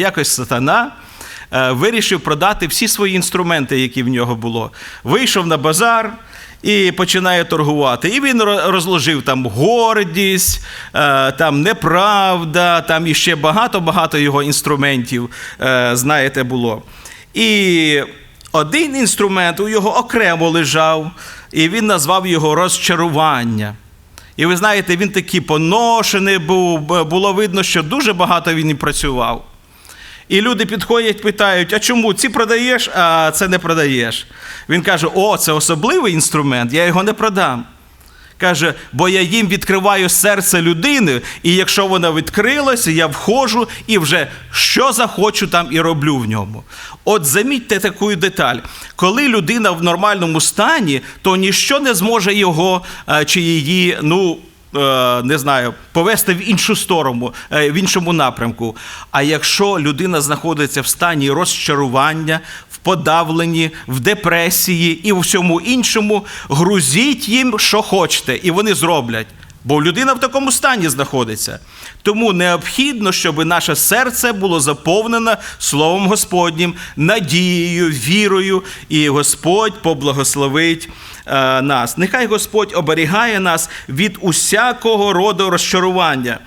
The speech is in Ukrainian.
Якось сатана е, вирішив продати всі свої інструменти, які в нього було. Вийшов на базар і починає торгувати. І він розложив там гордість, е, там неправда, там іще багато-багато його інструментів, е, знаєте, було. І один інструмент у його окремо лежав, і він назвав його розчарування. І ви знаєте, він такий поношений був, було видно, що дуже багато він і працював. І люди підходять, питають: а чому ці продаєш, а це не продаєш? Він каже: О, це особливий інструмент, я його не продам. Каже, бо я їм відкриваю серце людини, і якщо вона відкрилася, я входжу і вже що захочу, там і роблю в ньому. От замітьте таку деталь. Коли людина в нормальному стані, то ніщо не зможе його е, чи її, ну. Е, Не знаю, повести в іншу сторону, е, в іншому напрямку. А якщо людина знаходиться в стані розчарування, в подавленні, в депресії і в всьому іншому, грузіть їм, що хочете, і вони зроблять. Бо людина в такому стані знаходиться. Тому необхідно, щоб наше серце було заповнене Словом Господнім, надією, вірою, і Господь поблагословить е, нас. Нехай Господь оберігає нас від усякого роду розчарування.